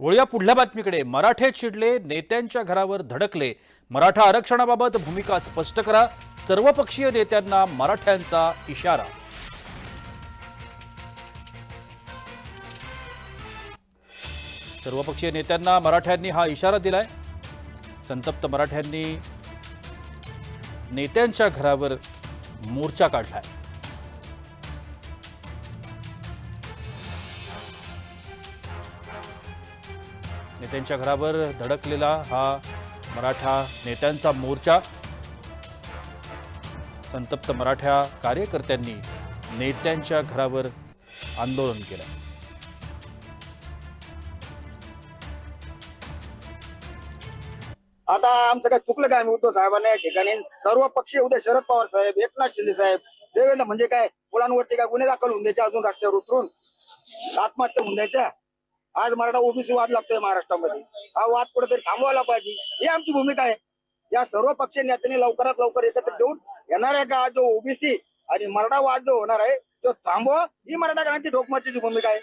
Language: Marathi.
वळूया पुढल्या बातमीकडे. मराठे चिडले नेत्यांच्या घरावर धडकले. मराठा आरक्षणाबाबत भूमिका स्पष्ट करा. सर्वपक्षीय नेत्यांना मराठ्यांचा इशारा. सर्वपक्षीय नेत्यांना मराठ्यांनी हा इशारा दिलाय. संतप्त मराठ्यांनी नेत्यांच्या घरावर मोर्चा काढलाय. नेत्यांच्या घरावर धडकलेला हा मराठा नेत्यांचा मोर्चा. संतप्त मराठा कार्यकर्त्यांनी नेत्यांच्या घरावर आंदोलन केलं. आता आमचं काय चुकलं काय आम्ही उद्धव साहेबांना? या ठिकाणी सर्व पक्षीय उद्या शरद पवार साहेब एकनाथ शिंदे साहेब देवेंद्र म्हणजे काय? मुलांवरती काय गुन्हे दाखल होऊन द्यायचे अजून रस्त्यावर उतरून? आत्महत्या होऊन द्यायच्या? आज मराठा ओबीसी वाद लागतोय महाराष्ट्रामध्ये. हा वाद कुठेतरी थांबवायला पाहिजे. ही आमची भूमिका आहे. या सर्व पक्ष नेत्यांनी लवकरात लवकर एकत्र देऊन येणार आहे का? जो ओबीसी आणि मराठा वाद जो होणार आहे तो थांबवा. ही मराठा क्रांती ठोकमारची भूमिका आहे.